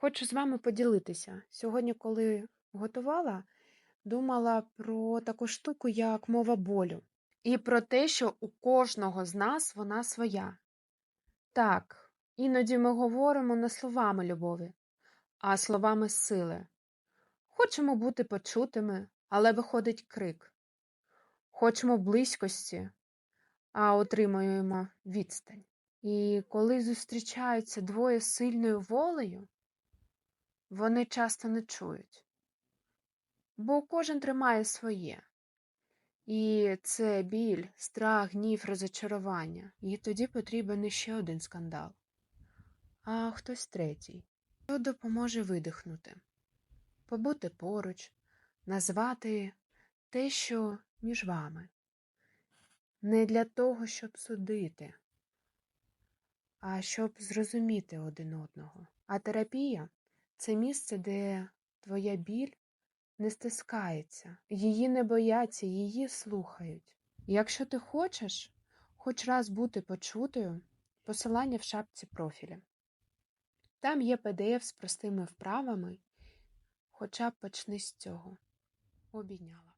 Хочу з вами поділитися. Сьогодні, коли готувала, думала про таку штуку, як мова болю, і про те, що у кожного з нас вона своя. Так, іноді ми говоримо не словами любові, а словами сили. Хочемо бути почутими, але виходить крик. Хочемо близькості, а отримуємо відстань. І коли зустрічаються двоє сильною волею, вони часто не чують, бо кожен тримає своє. І це біль, страх, гнів, розочарування. І тоді потрібен іще один скандал. А хтось третій, що допоможе видихнути, побути поруч, назвати те, що між вами. Не для того, щоб судити, а щоб зрозуміти один одного. А терапія це місце, де твоя біль не стискається, її не бояться, її слухають. Якщо ти хочеш хоч раз бути почутою, посилання в шапці профіля. Там є PDF з простими вправами, хоча б почни з цього. Обійняла.